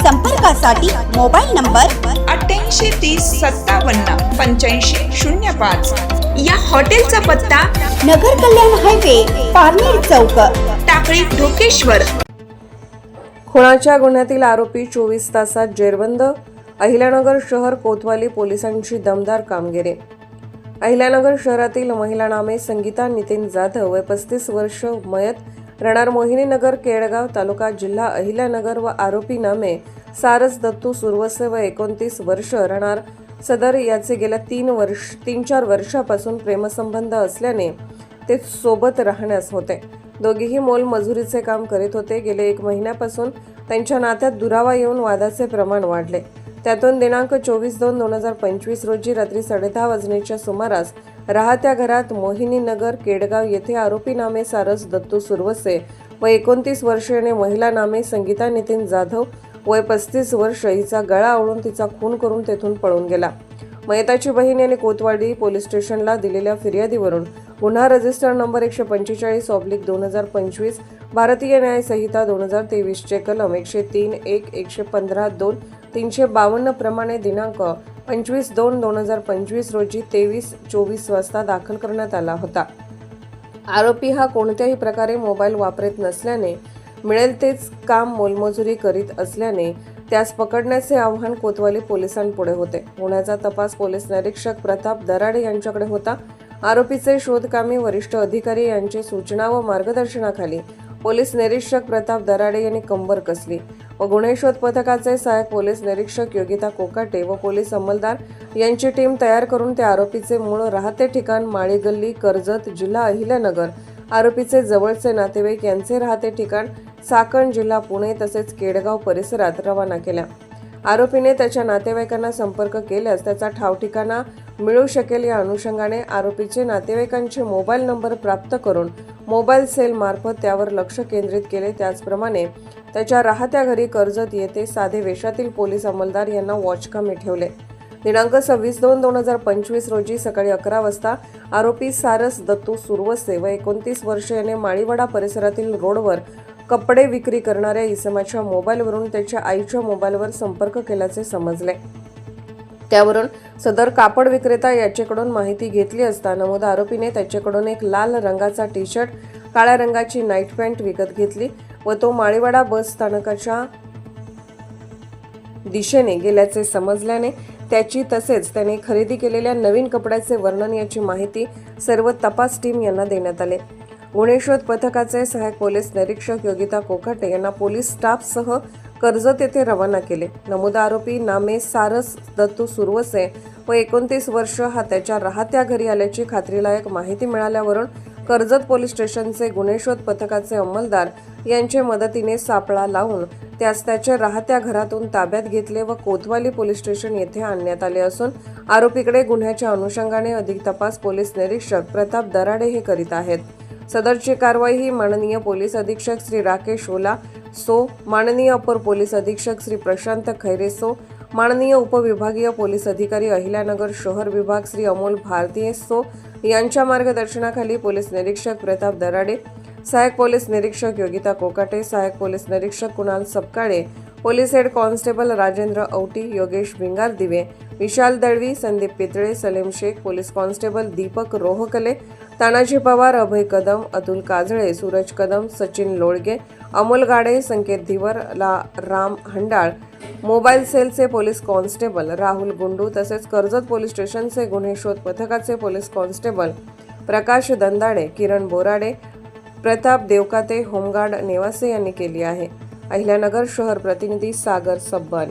संपर्कासाठी mobile number अठ्ठ्याऐंशी तीस सत्तावन्न पंच्याऐंशी शून्य पाच. या हॉटेलचा पत्ता नगर कल्याण हायवे पारनेर चौक. टाकळी ढोकेश्वर. खुणाच्या गुन्ह्यातील आरोपी चोवीस तासात जेरबंद. अहिल्यानगर शहर कोतवाली पोलिसांची दमदार कामगिरी. अहिल्यानगर शहरातील महिला नामे संगीता नितीन जाधव वय पस्तीस वर्ष मयत राहणार मोहिनीनगर केळगाव तालुका जिल्हा अहिल्यानगर व आरोपी नामे सारस दत्तू सुरवसे व एकोणतीस वर्ष राहणार. सदर याचे गेल्या तीन वर्ष तीन चार वर्षापासून प्रेमसंबंध असल्याने ते सोबत राहण्यास होते. दोघेही मोलमजुरीचे काम करीत होते. गेले एक महिन्यापासून त्यांच्या नात्यात दुरावा येऊन वादाचे प्रमाण वाढले. त्यातून दिनांक चोवीस दोन दोन हजार पंचवीस रोजी रात्री साडेदहा वाजण्याच्या सुमारास राहत्या घरात मोहिनीनगर केडगाव येथे आरोपी नामे सारस दत्तू सुरवसे व एकोणतीस वर्षीय महिला नामे संगीता नितीन जाधव वय पस्तीस वर्ष हिचा गळा आवळून तिचा खून करून तेथून पळून गेला. मयताची बहीण यांनी कोतवाडी पोलीस स्टेशनला दिलेल्या फिर्यादीवरून गुन्हा रजिस्टर नंबर एकशे पंचेचाळीस ऑब्लिक दोन हजार पंचवीस भारतीय न्यायसंहिता दोन हजार तेवीसचे कलम एकशे तीन एक एकशे पंधरा दोन तीनशे बावन्न प्रमाणे दिनांक पंचवीस दोन दोन हजार पंचवीस रोजी तेवीस चोवीस वाजता दाखल करण्यात आला होता. आरोपी हा कोणत्याही प्रकारे मोबाईल वापरत नसल्याने मिळेल तेच काम मोलमजुरी करीत असल्याने त्यास पकडण्याचे आव्हान कोतवाली पोलिसांपुढे होते. गुन्ह्याचा तपास पोलीस निरीक्षक प्रताप दराडे यांच्याकडे होता. आरोपीचे शोधकामी वरिष्ठ अधिकारी यांचे सूचना व मार्गदर्शनाखाली पोलीस निरीक्षक प्रताप दराडे यांनी कंबर कसली. व गुन्हे शोध पथकाचे सहाय्यक पोलीस निरीक्षक योगिता कोकाटे व पोलीस अंमलदार यांची टीम तयार करून त्या आरोपीचे मूळ राहते ठिकाण माळीगल्ली कर्जत जिल्हा अहिल्यानगर. आरोपीचे जवळचे नातेवाईक यांचे राहते ठिकाण साकण जिल्हा पुणे तसेच केडगाव परिसरात रवाना केल्या. आरोपीने त्याच्या नातेवाईकांना संपर्क केल्यास त्याचा ठावठिकाणा मिळू शकेल या अनुषंगाने आरोपीचे नातेवाईकांचे मोबाईल नंबर प्राप्त करून मोबाईल सेलमार्फत त्यावर लक्ष केंद्रित केले. त्याचप्रमाणे त्याच्या राहत्या घरी कर्जत येथे साधे वेशातील पोलीस अंमलदार यांना वॉचकामी ठेवले. दिनांक सव्वीस दोन दोन हजार पंचवीस रोजी सकाळी अकरा वाजता आरोपी सारस दत्तू सुरवसे व एकोणतीस वर्ष याने माळीवाडा परिसरातील रोडवर कपडे विक्री करणाऱ्या इसमाच्या मोबाईलवरून त्याच्या आईच्या मोबाईलवर संपर्क केल्याचे समजले. त्यावरून सदर कापड विक्रेता याच्याकडून माहिती घेतली असता नमूद आरोपीने त्याच्याकडून एक लाल रंगाचा टी शर्ट काळ्या रंगाची नाईट पॅन्ट विकत घेतली व तो माळीवाडा बस स्थानकाच्या दिशेने गेल्याचे समजल्याने त्याची तसेच त्याने खरेदी केलेल्या नवीन कपड्याचे वर्णन याची माहिती सर्व तपास टीम यांना देण्यात आले. गुन्हे शोध पथकाचे सहाय्यक पोलीस निरीक्षक योगिता कोकाटे यांना पोलीस स्टाफसह कर्जत येथे रवाना केले. नमूद आरोपी नामे सारस दत्तू सुरवसे व एकोणतीस वर्ष हा त्याच्या राहत्या घरी आल्याची खात्रीलायक माहिती मिळाल्यावरून कर्जत पोलीस स्टेशनचे गुन्हे पथकाचे अंमलदार यांच्या मदतीने सापळा लावून त्यास त्याच्या राहत्या घरातून ताब्यात घेतले व कोतवाली पोलीस स्टेशन येथे आणण्यात आले असून आरोपीकडे गुन्ह्याच्या अनुषंगाने अधिक तपास पोलीस निरीक्षक प्रताप दराडे हे करीत आहेत. सदरची कारवाई ही माननीय पोलीस अधीक्षक श्री राकेश ओला सो माननीय अपर पोलीस अधीक्षक श्री प्रशांत खैरे सो माननीय उपविभागीय पोलीस अधिकारी अहिल्यानगर शहर विभाग श्री अमोल भारतीय सो यांच्या मार्गदर्शनाखाली पोलीस निरीक्षक प्रताप दराडे सहाय्यक पोलीस निरीक्षक योगिता कोकाटे सहाय्यक पोलीस निरीक्षक Kunal Sapkale police head constable Rajendra Auti Yogesh Bhingardive Vishal Dalvi Sandeep Pitale Salim Shaikh police constable Deepak Rohkale Tanaji Pawar Abhay Kadam Atul Kajale Suraj Kadam Sachin Lolge Amol Gade Sanket Dhiwar ला Ram Handal mobile सेलचे police constable Rahul Gundu तसेच Karjat police स्टेशनचे गुन्हे शोध पथकाचे police constable Prakash Dandade Kiran Borade Pratap Devkate home guard Newase यांनी केली आहे. अहिल्यानगर शहर प्रतिनिधी सागर सब्बान.